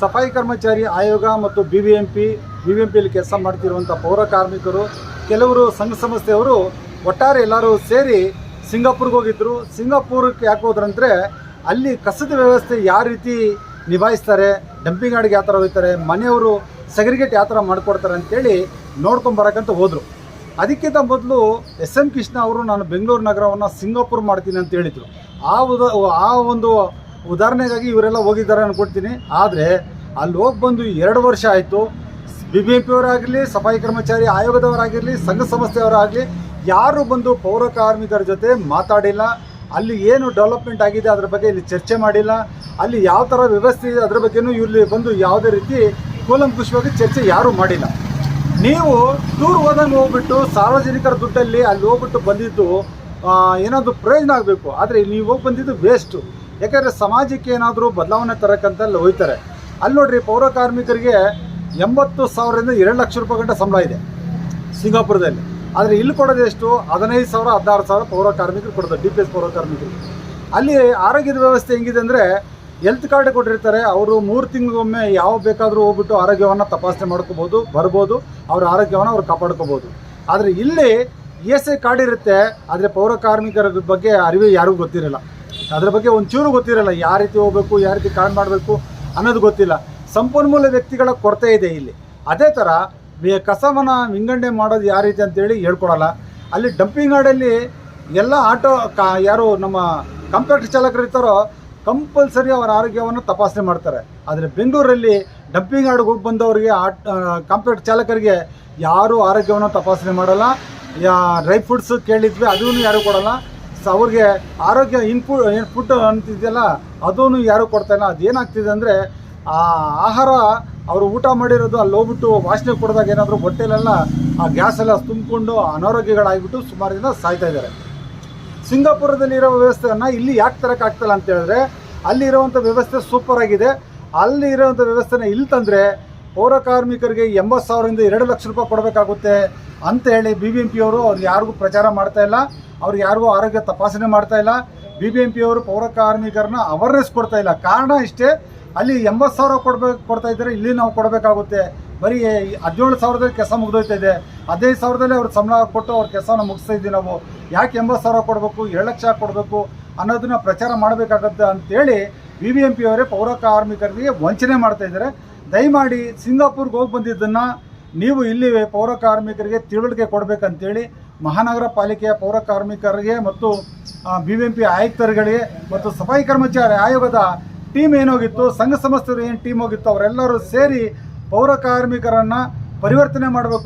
ಸಫಾಯಿ ಕರ್ಮಚಾರಿ ಆಯೋಗ ಮತ್ತು B B M P B B M ಪಿಯಲ್ಲಿ ಕೆಲಸ ಮಾಡ್ತಿರುವಂಥ ಪೌರ ಕಾರ್ಮಿಕರು, ಕೆಲವರು ಸಂಘ ಸಂಸ್ಥೆಯವರು ಒಟ್ಟಾರೆ ಎಲ್ಲರೂ ಸೇರಿ ಸಿಂಗಾಪುರ್ಗೆ ಹೋಗಿದ್ರು. ಸಿಂಗಾಪುರಕ್ಕೆ ಯಾಕೆ ಹೋದ್ರಂದರೆ ಅಲ್ಲಿ ಕಸದ ವ್ಯವಸ್ಥೆ ಯಾವ ರೀತಿ ನಿಭಾಯಿಸ್ತಾರೆ ಡಂಪಿಂಗ್ ಯಾರ್ಡ್ಗೆ ಯಾವ ಥರ ಹೋಗ್ತಾರೆ, ಮನೆಯವರು ಸೆಗ್ರಿಗೇಟ್ ಯಾವ ಥರ ಮಾಡಿಕೊಡ್ತಾರೆ ಅಂತೇಳಿ ನೋಡ್ಕೊಂಬರಕ್ಕಂತ ಹೋದರು. ಅದಕ್ಕಿಂತ ಮೊದಲು ಎಸ್ ಎಂ ಕೃಷ್ಣ ಅವರು, ನಾನು ಬೆಂಗಳೂರು ನಗರವನ್ನು ಸಿಂಗಾಪುರ್ ಮಾಡ್ತೀನಿ ಅಂತ ಹೇಳಿದರು. ಆ ಉದ, ಆ ಒಂದು ಉದಾಹರಣೆಗಾಗಿ ಇವರೆಲ್ಲ ಹೋಗಿದ್ದಾರೆ ಅನ್ಕೊಡ್ತೀನಿ ಆದರೆ ಅಲ್ಲಿ ಹೋಗಿ ಬಂದು ಎರಡು ವರ್ಷ ಆಯಿತು. ಬಿ ಬಿ ಎಂ ಪಿಯವರಾಗಲಿ ಸಫಾಯಿ ಕರ್ಮಚಾರಿ ಆಯೋಗದವರಾಗಿರಲಿ ಸಂಘ ಸಂಸ್ಥೆಯವರಾಗಲಿ, ಯಾರು ಬಂದು ಪೌರ ಕಾರ್ಮಿಕರ ಜೊತೆ ಮಾತಾಡಿಲ್ಲ. ಅಲ್ಲಿ ಏನು ಡೆವಲಪ್ಮೆಂಟ್ ಆಗಿದೆ ಅದ್ರ ಬಗ್ಗೆ ಇಲ್ಲಿ ಚರ್ಚೆ ಮಾಡಿಲ್ಲ. ಅಲ್ಲಿ ಯಾವ ಥರ ವ್ಯವಸ್ಥೆ ಇದೆ ಅದ್ರ ಬಗ್ಗೆನೂ ಇಲ್ಲಿ ಬಂದು ಯಾವುದೇ ರೀತಿ ಕೂಲಂಕುಷವಾಗಿ ಚರ್ಚೆ ಯಾರೂ ಮಾಡಿಲ್ಲ. ನೀವು ಟೂರ್ ಹೋದಂಗೆ ಹೋಗ್ಬಿಟ್ಟು ಸಾರ್ವಜನಿಕರ ದುಡ್ಡಲ್ಲಿ ಅಲ್ಲಿ ಹೋಗ್ಬಿಟ್ಟು ಬಂದಿದ್ದು ಏನಾದರೂ ಪ್ರಯೋಜನ ಆಗಬೇಕು. ಆದರೆ ನೀವು ಹೋಗಿ ಬಂದಿದ್ದು ವೇಸ್ಟು ಯಾಕಂದರೆ ಸಮಾಜಕ್ಕೆ ಏನಾದರೂ ಬದಲಾವಣೆ ತರಕಂತ ಅಲ್ಲಿ ಹೋಯ್ತಾರೆ. ಅಲ್ಲಿ ನೋಡ್ರಿ ಪೌರ ಕಾರ್ಮಿಕರಿಗೆ ಎಂಬತ್ತು ಸಾವಿರದಿಂದ ಎರಡು ಲಕ್ಷ ರೂಪಾಯಿ ಗಂಟೆ ಸಂಬಳ ಇದೆ ಸಿಂಗಾಪುರದಲ್ಲಿ. ಆದರೆ ಇಲ್ಲಿ ಕೊಡೋದು ಎಷ್ಟು? ಹದಿನೈದು ಸಾವಿರ, ಹದಿನಾರು ಸಾವಿರ ಪೌರ ಕಾರ್ಮಿಕರು ಕೊಡೋದು ಡಿ ಪಿ ಎಸ್ ಪೌರ ಕಾರ್ಮಿಕರು. ಅಲ್ಲಿ ಆರೋಗ್ಯದ ವ್ಯವಸ್ಥೆ ಹೆಂಗಿದೆ ಅಂದರೆ ಹೆಲ್ತ್ ಕಾರ್ಡ್ ಕೊಟ್ಟಿರ್ತಾರೆ. ಅವರು ಮೂರು ತಿಂಗಳಿಗೊಮ್ಮೆ ಯಾವ ಬೇಕಾದರೂ ಹೋಗ್ಬಿಟ್ಟು ಆರೋಗ್ಯವನ್ನು ತಪಾಸಣೆ ಮಾಡ್ಕೋಬೋದು, ಬರ್ಬೋದು, ಅವ್ರ ಆರೋಗ್ಯವನ್ನು ಅವ್ರು ಕಾಪಾಡ್ಕೋಬೋದು. ಆದರೆ ಇಲ್ಲಿ ಇ ಎಸ್ ಐ ಕಾರ್ಡ್ ಇರುತ್ತೆ. ಆದರೆ ಪೌರ ಕಾರ್ಮಿಕರ ಬಗ್ಗೆ ಅರಿವು ಯಾರಿಗೂ ಗೊತ್ತಿರಲ್ಲ. ಅದ್ರ ಬಗ್ಗೆ ಒಂಚೂರು ಗೊತ್ತಿರಲ್ಲ, ಯಾವ ರೀತಿ ಹೋಗಬೇಕು, ಯಾವ ರೀತಿ ಕಾಣ್ ಮಾಡಬೇಕು ಅನ್ನೋದು ಗೊತ್ತಿಲ್ಲ. ಸಂಪನ್ಮೂಲ ವ್ಯಕ್ತಿಗಳ ಕೊರತೆ ಇದೆ ಇಲ್ಲಿ. ಅದೇ ಥರ ಕಸವನ್ನು ವಿಂಗಡಣೆ ಮಾಡೋದು ಯಾವ ರೀತಿ ಅಂತೇಳಿ ಹೇಳ್ಕೊಡಲ್ಲ. ಅಲ್ಲಿ ಡಂಪಿಂಗ್ ಯಾರ್ಡಲ್ಲಿ ಎಲ್ಲ ಆಟೋ ಕಾ, ಯಾರು ನಮ್ಮ ಕಂಪ್ಯೂಟರ್ ಚಾಲಕರು ಇರ್ತಾರೋ ಕಂಪಲ್ಸರಿ ಅವರ ಆರೋಗ್ಯವನ್ನು ತಪಾಸಣೆ ಮಾಡ್ತಾರೆ. ಆದರೆ ಬೆಂಗಳೂರಲ್ಲಿ ಡಂಪಿಂಗ್ ಯಾರ್ಡ್ಗೆ ಹೋಗಿ ಬಂದವರಿಗೆ ಆಟ್ ಕಂಪ್ಯೂಟರ್ ಚಾಲಕರಿಗೆ ಯಾರೂ ಆರೋಗ್ಯವನ್ನು ತಪಾಸಣೆ ಮಾಡಲ್ಲ. ಯಾ ಡ್ರೈ ಫ್ರೂಟ್ಸ್ ಕೇಳಿದ್ವಿ ಅದೂ ಯಾರೂ ಕೊಡಲ್ಲ. ಸೊ ಅವ್ರಿಗೆ ಆರೋಗ್ಯ ಇನ್ಪುಟ್ ಏನು ಫುಡ್ ಅಂತಿದೆಯಲ್ಲ ಅದೂ ಯಾರೂ ಕೊಡ್ತಾ ಇಲ್ಲ. ಅದೇನಾಗ್ತಿದೆ ಅಂದರೆ, ಆ ಆಹಾರ ಅವರು ಊಟ ಮಾಡಿರೋದು ಅಲ್ಲಿ ಹೋಗ್ಬಿಟ್ಟು ವಾಸನೆ ಕೊಡಿದಾಗ ಏನಾದರೂ ಹೊಟ್ಟೆಲೆಲ್ಲ ಆ ಗ್ಯಾಸ್ ಎಲ್ಲ ತುಂಬಿಕೊಂಡು ಅನಾರೋಗ್ಯಗಳಾಗಿಬಿಟ್ಟು ಸುಮಾರು ಜನ ಸಾಯ್ತಾ ಇದ್ದಾರೆ. ಸಿಂಗಾಪುರದಲ್ಲಿರೋ ವ್ಯವಸ್ಥೆಯನ್ನು ಇಲ್ಲಿ ಯಾಕೆ ತರೋಕ್ಕಾಗ್ತಲ್ಲ ಅಂತ ಹೇಳಿದ್ರೆ ಅಲ್ಲಿರುವಂಥ ವ್ಯವಸ್ಥೆ ಸೂಪರ್ ಆಗಿದೆ. ಅಲ್ಲಿ ಇರೋವಂಥ ವ್ಯವಸ್ಥೆನ ಇಲ್ಲಿ ತಂದರೆ ಪೌರ ಕಾರ್ಮಿಕರಿಗೆ ಎಂಬತ್ತು ಸಾವಿರದಿಂದ ಎರಡು ಲಕ್ಷ ರೂಪಾಯಿ ಕೊಡಬೇಕಾಗುತ್ತೆ ಅಂತ ಹೇಳಿ ಬಿ ಬಿ ಎಂ ಪಿಯವರು ಅವ್ರು ಯಾರಿಗೂ ಪ್ರಚಾರ ಮಾಡ್ತಾ ಇಲ್ಲ. ಅವ್ರು ಯಾರಿಗೂ ಆರೋಗ್ಯ ತಪಾಸಣೆ ಮಾಡ್ತಾ ಇಲ್ಲ. ಬಿ ಬಿ ಎಂ ಪಿಯವರು ಪೌರ ಕಾರ್ಮಿಕರನ್ನ ಅವೇರ್ನೆಸ್ ಕೊಡ್ತಾ ಇಲ್ಲ. ಕಾರಣ ಇಷ್ಟೇ, ಅಲ್ಲಿ ಎಂಬತ್ತು ಸಾವಿರ ಕೊಡ್ಬೇಕು ಕೊಡ್ತಾ ಇದ್ದರೆ. ಇಲ್ಲಿ ನಾವು ಕೊಡಬೇಕಾಗುತ್ತೆ. ಬರೀ ಹದಿನೇಳು ಸಾವಿರದಲ್ಲಿ ಕೆಲಸ ಮುಗಿದೋಯ್ತಾ ಇದೆ. ಹದಿನೈದು ಸಾವಿರದಲ್ಲಿ ಅವ್ರು ಸಂಬಳ ಕೊಟ್ಟು ಅವ್ರ ಕೆಲಸನ ಮುಗಿಸ್ತಾ ಇದ್ದೀವಿ ನಾವು. ಯಾಕೆ ಎಂಬತ್ತು ಸಾವಿರ ಕೊಡಬೇಕು? ಎರಡು ಲಕ್ಷ ಕೊಡಬೇಕು? ಅನ್ನೋದನ್ನ ಪ್ರಚಾರ ಮಾಡಬೇಕಾಗತ್ತೆ ಅಂತೇಳಿ ಬಿ ಬಿ ಎಂ ಪಿ ಅವರೇ ಪೌರ ಕಾರ್ಮಿಕರಿಗೆ ವಂಚನೆ ಮಾಡ್ತಾ ಇದ್ದಾರೆ. ದಯಮಾಡಿ ಸಿಂಗಾಪುರ್ಗೆ ಹೋಗಿ ಬಂದಿದ್ದನ್ನು ನೀವು ಇಲ್ಲಿ ಪೌರ ಕಾರ್ಮಿಕರಿಗೆ ತಿಳುವಳಿಕೆ ಕೊಡಬೇಕಂತೇಳಿ ಮಹಾನಗರ ಪಾಲಿಕೆಯ ಪೌರ ಕಾರ್ಮಿಕರಿಗೆ ಮತ್ತು ಬಿ ಎಂ ಪಿ ಆಯುಕ್ತರುಗಳಿಗೆ ಮತ್ತು ಸಫಾಯಿ ಕರ್ಮಚಾರಿ ಆಯೋಗದ ಟೀಮ್ ಏನೋಗಿತ್ತು, ಸಂಘ ಸಂಸ್ಥೆಯವರು ಏನು ಟೀಮ್ ಹೋಗಿತ್ತು, ಅವರೆಲ್ಲರೂ ಸೇರಿ ಪೌರ ಕಾರ್ಮಿಕರನ್ನು ಪರಿವರ್ತನೆ ಮಾಡಬೇಕು.